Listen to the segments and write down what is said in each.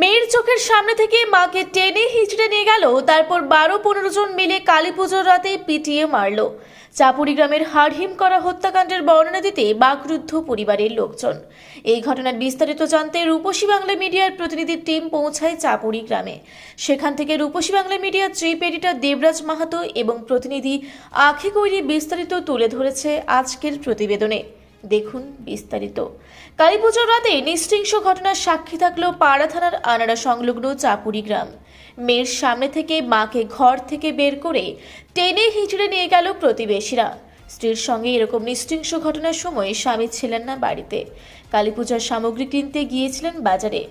মেয়ের চোখের সামনে থেকে মাকে টেনে হিচড়ে নিয়ে গেল, তারপর বারো পনেরো জন মিলে কালী পুজোর রাতে পিটিয়ে মারল। চাপুরি গ্রামের হাড়হিম করা হত্যাকাণ্ডের বর্ণনা দিতে বাকরুদ্ধ পরিবারের লোকজন। এই ঘটনার বিস্তারিত জানতে রূপসী বাংলা মিডিয়ার প্রতিনিধি টিম পৌঁছায় চাপুরি গ্রামে। সেখান থেকে রূপসী বাংলা মিডিয়ার চিফ এডিটর দেবরাজ মাহাতো এবং প্রতিনিধি আখি কৈরি বিস্তারিত তুলে ধরেছে আজকের প্রতিবেদনে। দেখুন বিস্তারিত। কালী পুজোর রাতে নিশ্চিংস ঘটনার সাক্ষী থাকল পাড়া থানার আনাড়া সংলগ্ন চাপুরি গ্রাম। মেয়ের সামনে থেকে মাকে ঘর থেকে বের করে টেনে হিঁচড়ে নিয়ে গেল প্রতিবেশীরা। স্ত্রীর সঙ্গে এরকম নিশ্চিংস ঘটনার সময় স্বামী ছিলেন না বাড়িতে। কালী পূজার সামগ্রী কিনতে গিয়েছিলেন বাজারে।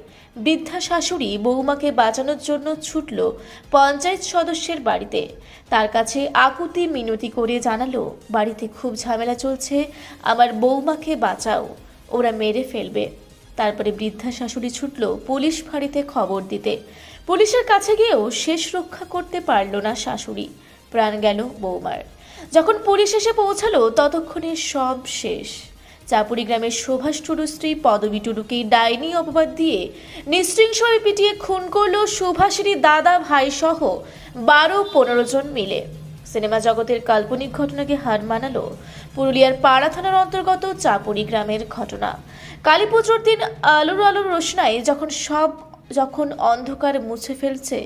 বৃদ্ধা শাশুড়ি বৌমাকে বাঁচানোর জন্য ছুটল পঞ্চায়েত সদস্যের বাড়িতে। তার কাছে আকুতি মিনতি করে জানালো, বাড়িতে খুব ঝামেলা চলছে, আমার বৌমাকে বাঁচাও। ওরা মেরে ফেলবে। তারপরে বৃদ্ধা শাশুড়ি ছুটল পুলিশ ফাঁড়িতে খবর দিতে। পুলিশের কাছে গিয়েও শেষ রক্ষা করতে পারল না শাশুড়ি। প্রাণ গেল বৌমার। যখন পুলিশ এসে পৌঁছালো, ততক্ষণে সব শেষ। চাপুরি গ্রামের সুভাষ টুডু স্ত্রী পদবী টুডুকে ডাইনি অপবাদ দিয়ে নিশ্চিংসভাবে পিটিয়ে খুন করল সুভাষেরই দাদা, ভাই সহ বারো পনেরো জন মিলে। সিনেমা জগতের কাল্পনিক ঘটনাকে হার মানালো পুরুলিয়ার পাড়া থানার অন্তর্গত চাপুরি গ্রামের ঘটনা। কালী পুজোর দিন আলোর আলোর রোশনায় যখন সব, যখন অন্ধকার মুছে ফেলছে,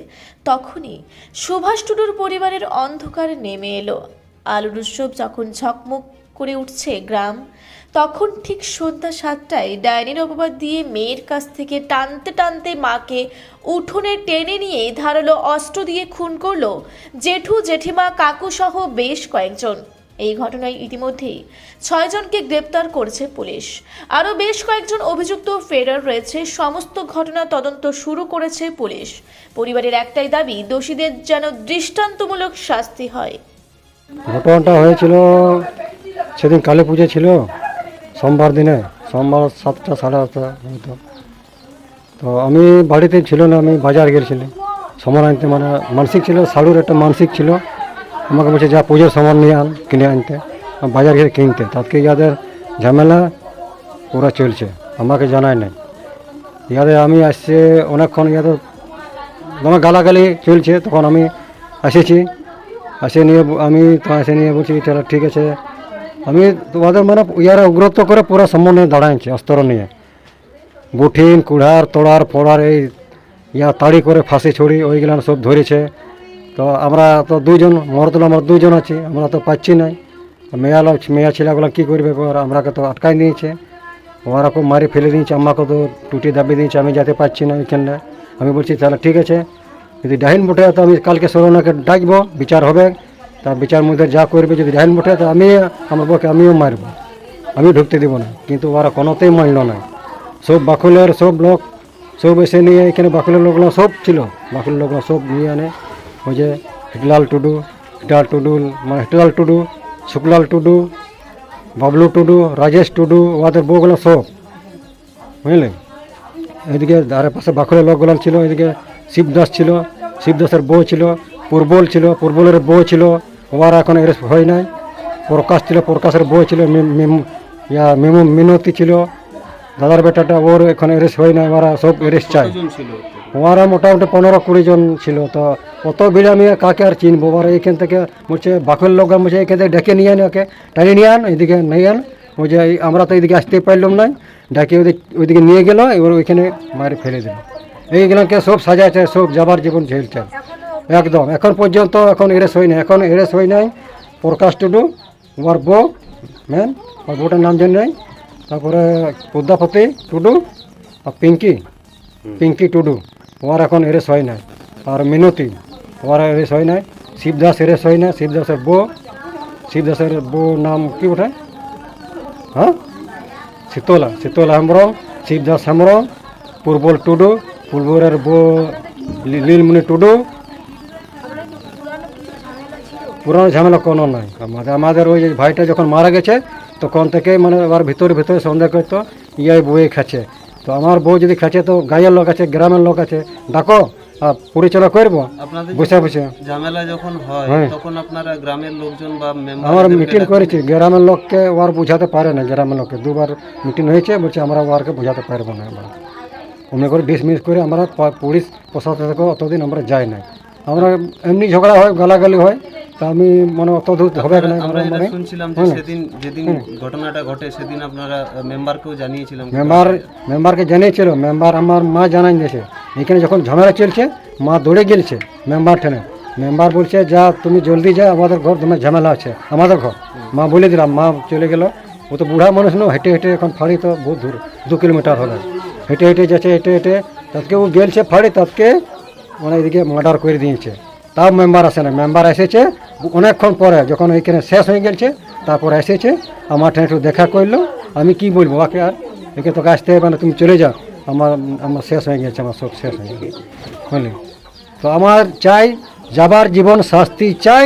তখনই সুভাষ টুডুর পরিবারের অন্ধকার নেমে এলো। আলোর উৎসব যখন ঝকমক করে উঠছে গ্রাম, তখন ঠিক সন্ধ্যা সাতটায় ডাইনির অপবাদ দিয়ে মেয়ের কাছ থেকে টানতে টানতে মাকে উঠোনে টেনে নিয়ে ধারালো অস্ত্র দিয়ে খুন করল জেঠু, জেঠিমা কাকু সহ বেশ কয়েকজন। এই ঘটনায় ইতিমধ্যেই ছয়জনকে গ্রেপ্তার করেছে পুলিশ। আরও বেশ কয়েকজন অভিযুক্ত ফেরার রয়েছে। সমস্ত ঘটনা তদন্ত শুরু করেছে পুলিশ। পরিবারের একটাই দাবি, দোষীদের যেন দৃষ্টান্তমূলক শাস্তি হয়। ঘটনাটা হয়েছিল সেদিন কালী পুজো ছিল, সোমবার দিনে, সোমবার সাতটা, সাড়ে হয়তো। তো আমি বাড়িতে ছিল না, আমি বাজার গেছিলাম সমান আনতে মানে মানসিক ছিল শাড়ুর একটা মানসিক ছিল। আমাকে বলছে, যা পুজোর সামান নিয়ে আন, কিনে আনতে। বাজার গিয়ে কিনতে। তাতে ইয়াদের ঝামেলা পুরো চলছে। আমাকে জানায় নাই। ইয়াদের আমি আসছে, অনেকক্ষণ ইয়াদের তোমার গালাগালি চলছে, তখন আমি এসেছি এসে নিয়ে আমি এসে নিয়ে বলছি, তাহলে ঠিক আছে। আমি তোমাদের মানে ইয়ারা উগ্রত্ব করে পুরো সম্বন্ধে দাঁড়াইছে অস্ত্র নিয়ে। বুঠিন কুড়ার, তোড়ার পড়ার এই ইয়া, তাড়ি করে ফাঁসি ছড়ি ওইগুলো সব ধরেছে। তো আমরা তো দুজন মরতল আমরা দুজন আছি, আমরা তো পাচ্ছি নাই। মেয়া লোক, মেয়া ছেলেগুলো কী করবে? আমরাকে তো আটকাই দিয়েছে ওরা খুব মারি ফেলে দিয়েছে আমাকে তো টুটি দাবি দিয়েছে, আমি যেতে পারছি না এখানে আমি বলছি, তাহলে ঠিক আছে, যদি ডাহিন মুঠে তো আমি কালকে সরোনাকে ডাকবো, বিচার হবে। তার বিচার মধ্যে যা করবে, যদি ডাহিন মুঠে তো আমি, আমার বউকে আমিও মারব। আমি ঢুকতে দেবো না। কিন্তু ওরা কোনোতেই মানল না। সব বাকুলের সব লোক, সব এসে নিয়ে এখানে বাকুলের লোকগুলো সব ছিল। বাকুলের লোকগুলো সব নিয়ে আনে। ওই যে হিটলাল টুডু, হিটাল টুডু মানে হিটলাল টুডু, শুক্লাল টুডু, বাবলু টুডু, রাজেশ টুডু ওদের বউগুলো সব, বুঝলেন? এদিকে ধারে পাশে বাঁকুড়া লোকগুলো ছিল, এদিকে শিবদাস ছিল, শিবদাসের বউ ছিল, পূর্বল ছিল, পূর্বলের বউ ছিল ওরা এখন এরেস্ট হয় নাই। প্রকাশ ছিল, প্রকাশের বউ ছিল ইয়া, মিমু মিনতি ছিল। দাদার বেটাটা ওর এখন এরেস্ট হয় নাই ওরা সব এরেস্ট চায়। ওরা মোটামুটি পনেরো কুড়ি জন ছিল। তো অত ভিড় আমি কাকে আর চিনবো? ওরা এইখান থেকে বলছে বাকুল লোক বলছে এখান থেকে ডেকে নিয়ে আন ওকে টানি নিয়ে আন এদিকে নিয়ে আন। এই- আমরা তো এইদিকে আসতে পারলাম না। ডাকে ওদিকে ওইদিকে নিয়ে গেল এবার ওইখানে মারে ফেলে দিল। এইগুলোকে সব সাজাচ্ছে সব যাবার জীবন ঝেলছে। একদম এখন পর্যন্ত এখন এরেস হয় না এখন এরেস হয় নাই। প্রকাশ টুডু ওর বউ ম্যান ওর বউটার নাম জানি নাই। তারপরে পদ্মাপতি টুডু আর পিঙ্কি পিঙ্কি টুডু ওর এখন এরেস হয় না আর মিনতি ওর এরেস হয় না শিবদাস এরেস হয় না শিবদাসের বউ শিবদাসের বউ নাম কি ওঠে? হ্যাঁ? শীতলা শীতলা হেমব্রম শিবদাস হেমব্রম, পূর্বল টুডু পূর্বরের বউ লীলমণি টুডু। পুরানো ঝামেলা কোনো নাই। আমাদের আমাদের ওই ভাইটা যখন মারা গেছে, তখন থেকে মানে এবার ভিতরে ভিতরে সন্দেহ করতো, ইয়াই বউয়ে খাচ্ছে। তো আমার বউ যদি খাচ্ছে তো গায়ের লোক আছে গ্রামের লোক আছে ডাকো আর পরিচালনা করব। আপনাদের বসে বসে। ঝামেলা যখন হয় হ্যাঁ। তখন আপনারা গ্রামের লোকজন বা মেম্বার আমার মিটিং করেছি গ্রামের লোককে ওর বোঝাতে পারে না গ্রামের লোককে। দুবার মিটিং হয়েছে বলছে আমরা ওরকে বোঝাতে পারব না এবার অমনি করে মিনিট করে আমরা প- পুলিশ প্রশাসন থেকে অতদিন আমরা যাই না আমরা এমনি ঝগড়া হয় গালাগালি হয় তা আমি মানে অত দূর হবে না আমরা এটা মানে শুনছিলাম যে সেদিন যেদিন ঘটনাটা ঘটে সেদিন আপনারা মেম্বারকেও জানিয়েছিলাম মেম্বার মেম্বারকে জানিয়েছিল মেম্বার আমার মা জানাই দিয়েছে। এখানে যখন ঝামেলা চলছে মা দৌড়ে গেলছে মেম্বার ঠেনে। মেম্বার বলছে যা তুমি জলদি যা আমাদের ঘর তোমার ঝামেলা আছে আমাদের ঘর। মা বলে দিলাম মা চলে গেল। ও তো বুড়া মানুষ না হেঁটে হেঁটে এখন ফাড়ি তো বহুত দূর দু কিলোমিটার হবে। হেঁটে হেঁটে যাচ্ছে হেঁটে হেঁটে তাকে ও গেলছে ফাড়ি তাকে মানে এদিকে মার্ডার করে দিয়েছে। তাও মেম্বার আসে না। মেম্বার এসেছে, অনেকক্ষণ পরে যখন ওইখানে শেষ হয়ে গেছে, তারপর এসেছে, আমার একটু দেখা করল। আমি কি বলব, ওকে আর একে তোকে আসতে হবে না, তুমি চলে যাও। আমার আমার শেষ হয়ে গেছে, আমার সব শেষ হয়ে গেছে। বুঝলি? তো আমার চাই, যাবার জীবন শাস্তি চাই,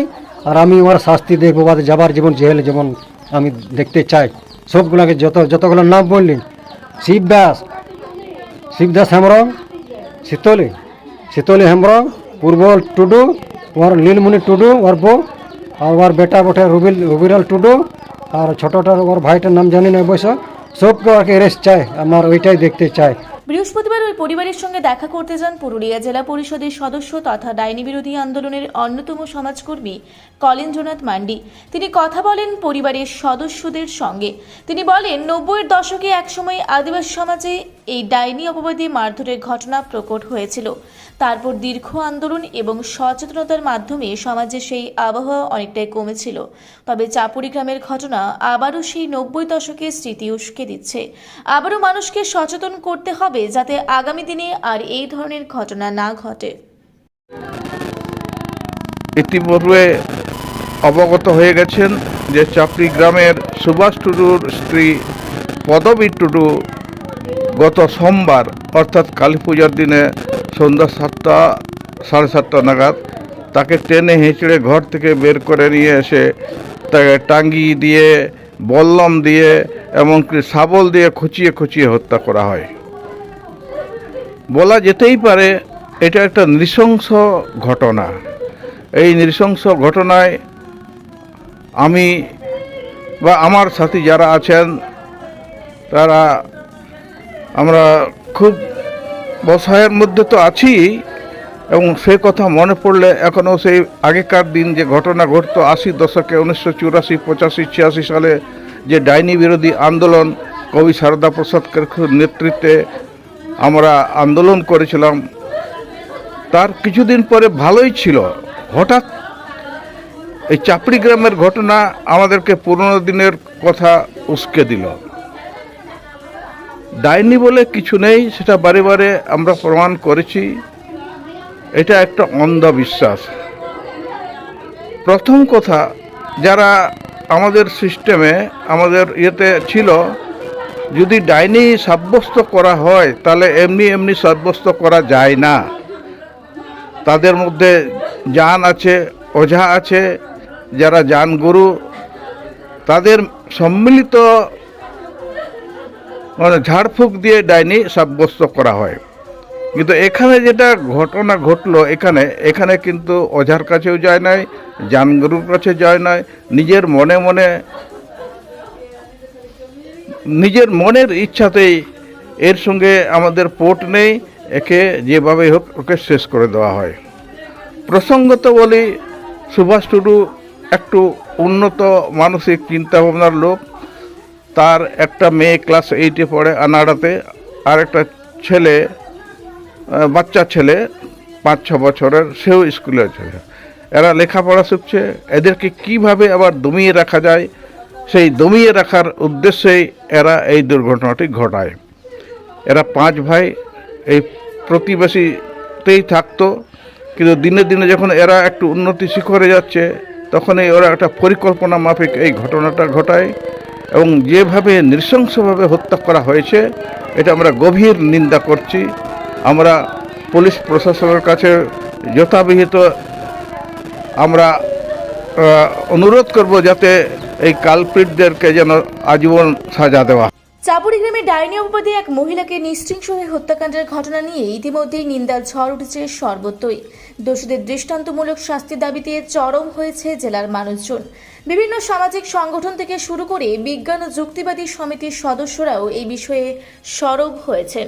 আর আমি ওর শাস্তি দেখব, বা যাবার জীবন জেল যেমন আমি দেখতে চাই। সবগুলোকে যত, যতগুলো নাম বললি শিব দাস শিবদাস হেমব্রম শীতলি শীতলি হেমব্রম পূর্বল টুডু ওর নীলমণি টুডু ওর বউ, আর ওর বেটা বটে রুবিল, রুবিরাল টুডু, আর ছোটটার ওর ভাইটার নাম জানি না অবশ্য সবকে ওকে রেস্ট চায়, আমার ওইটাই দেখতে চাই বৃহস্পতিবার ওই পরিবারের সঙ্গে দেখা করতে যান পুরুলিয়া জেলা পরিষদের সদস্য তথা ডাইনি বিরোধী আন্দোলনের অন্যতম সমাজকর্মী কলেন্দ্রনাথ মান্ডি। তিনি কথা বলেন পরিবারের সদস্যদের সঙ্গে। তিনি বলেন, নব্বইয়ের দশকে একসময় আদিবাসী সমাজে এই ডাইনি অপবাদী মারধরের ঘটনা প্রকট হয়েছিল। তারপর দীর্ঘ আন্দোলন এবং সচেতনতার মাধ্যমে সমাজে সেই আবহাওয়া অনেকটাই কমেছিল। তবে চাপুরি গ্রামের ঘটনা আবারও সেই নব্বই দশকের স্মৃতি উস্কে দিচ্ছে। আবারও মানুষকে সচেতন করতে হবে যাতে আগামী দিনে আর এই ধরনের ঘটনা না ঘটে। ইতিপূর্বে অবগত হয়ে গেছেন যে চাপড়ি গ্রামের সুভাষ টুডুর স্ত্রী পদবী টুডু গত সোমবার, অর্থাৎ কালী পূজার দিনে সন্ধ্যা সাতটা, সাড়ে সাতটা নাগাদ, তাকে টেনে হেঁচড়ে ঘর থেকে বের করে নিয়ে এসে তাকে টাঙ্গি দিয়ে, বল্লম দিয়ে, এমনকি শাবল দিয়ে খুঁচিয়ে খুঁচিয়ে হত্যা করা হয়। বলা যেতেই পারে এটা একটা নৃশংস ঘটনা। এই নৃশংস ঘটনায় আমি বা আমার সাথী যারা আছেন, তারা আমরা খুব বসায়ের মধ্যে তো আছি এবং সে কথা মনে পড়লে এখনও সেই আগেকার দিন যে ঘটনা ঘটতো আশি দশকে উনিশশো চুরাশি, পঁচাশি, ছিয়াশি সালে যে ডাইনি বিরোধী আন্দোলন কবি সারদা প্রসাদ নেতৃত্বে আমরা আন্দোলন করেছিলাম, তার কিছুদিন পরে ভালোই ছিল। হঠাৎ এই চাপড়ি গ্রামের ঘটনা আমাদেরকে পুরনো দিনের কথা উস্কে দিল। ডাইনি বলে কিছু নেই, সেটা বারে বারে আমরা প্রমাণ করেছি। এটা একটা অন্ধবিশ্বাস। প্রথম কথা, যারা আমাদের সিস্টেমে আমাদের ইয়েতে ছিল যদি ডাইনি সাব্যস্ত করা হয়, তাহলে এমনি এমনি সাব্যস্ত করা যায় না। তাদের মধ্যে জান আছে, ওঝা আছে, যারা জান গুরু, তাদের সম্মিলিত মানে ঝাড়ফুঁক দিয়ে ডাইনি সাব্যস্ত করা হয়। কিন্তু এখানে যেটা ঘটনা ঘটলো, এখানে এখানে কিন্তু ওঝার কাছেও যায় নাই জানগুরুর কাছে যায় নাই, নিজের মনে মনে নিজের মনের ইচ্ছাতেই এর সঙ্গে আমাদের পোট নেই, একে যেভাবে হোক ওকে শেষ করে দেওয়া হয়। প্রসঙ্গত বলি, সুভাষ টুডু একটু উন্নত মানসিক চিন্তাভাবনার লোক। তার একটা মেয়ে ক্লাস এইটে পড়ে আনাড়াতে, আর একটা ছেলে বাচ্চা ছেলে, পাঁচ ছ বছরের, সেও স্কুলে আছে। এরা লেখাপড়া শিখছে। এদেরকে কীভাবে আবার দমিয়ে রাখা যায়? সেই দমিয়ে রাখার উদ্দেশ্যেই এরা এই দুর্ঘটনাটি ঘটায়। এরা পাঁচ ভাই, এই প্রতিবেশীতেই থাকতো, কিন্তু দিনে দিনে যখন এরা একটু উন্নতি শিখরে যাচ্ছে, তখনই ওরা একটা পরিকল্পনা মাফিক এই ঘটনাটা ঘটায় এবং যেভাবে নৃশংসভাবে হত্যা করা হয়েছে, এটা আমরা গভীর নিন্দা করছি। আমরা পুলিশ প্রশাসনের কাছে যথাবিহিত আমরা অনুরোধ করব যাতে এই কালপিটদেরকে যেন আজীবন সাজা দেওয়া হয়। চাপুরি গ্রামে ডাইনি অপবাদে এক মহিলাকে নিশ্চিংস হত্যাকাণ্ডের ঘটনা নিয়ে ইতিমধ্যেই নিন্দার ঝড় উঠেছে সর্বত্রই। দোষীদের দৃষ্টান্তমূলক শাস্তির দাবিতে চরম হয়েছে জেলার মানুষজন। বিভিন্ন সামাজিক সংগঠন থেকে শুরু করে বিজ্ঞান ও যুক্তিবাদী সমিতির সদস্যরাও এই বিষয়ে সরব হয়েছেন।